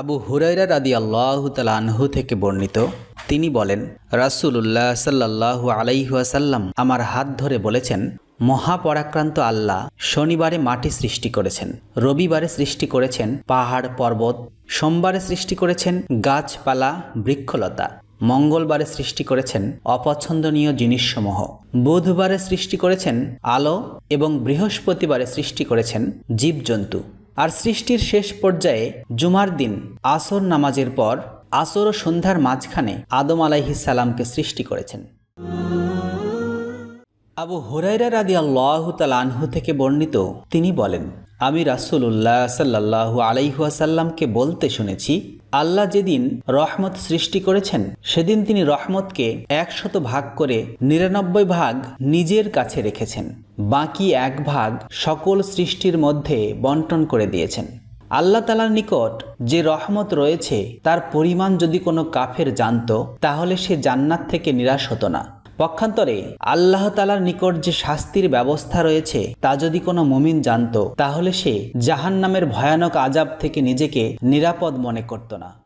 আবু হুরাইরা রাদি আল্লাহ আনহু থেকে বর্ণিত, তিনি বলেন, রাসূলুল্লাহ সাল্লাহ আলাইহাসাল্লাম আমার হাত ধরে বলেছেন, মহাপরাক্রান্ত আল্লাহ শনিবারে মাটি সৃষ্টি করেছেন, রবিবারে সৃষ্টি করেছেন পাহাড়, পর্বত, সোমবারে সৃষ্টি করেছেন গাছপালা, বৃক্ষলতা, মঙ্গলবারে সৃষ্টি করেছেন অপছন্দনীয় জিনিসসমূহ, বুধবারে সৃষ্টি করেছেন আলো এবং বৃহস্পতিবারে সৃষ্টি করেছেন জীবজন্তু। আর সৃষ্টির শেষ পর্যায়ে জুমার দিন আসর নামাজের পর আসর ও সন্ধ্যার মাঝখানে আদম আলাইহিস সালামকে সৃষ্টি করেছেন। আবু হরাইরা রাদি আল্লাহ থেকে বর্ণিত তিনি বলেন আমি রাসূলুল্লাহ সাল্লাল্লাহু আলাইহাসাল্লামকে বলতে শুনেছি, আল্লাহ যেদিন রহমত সৃষ্টি করেছেন, সেদিন তিনি রহমতকে একশত ভাগ করে নিরানব্বই ভাগ নিজের কাছে রেখেছেন। বাকি এক ভাগ সকল সৃষ্টির মধ্যে বন্টন করে দিয়েছেন। আল্লাহ তালার নিকট যে রহমত রয়েছে, তার পরিমাণ যদি কোনো কাফের জানত, তাহলে সে জান্নাত থেকে নিরাশ হতো না। পক্ষান্তরে আল্লাহ তালার নিকট যে শাস্তির ব্যবস্থা রয়েছে, তা যদি কোনো মুমিন জানত, তাহলে সে জাহান নামের ভয়ানক আজাব থেকে নিজেকে নিরাপদ মনে করত না।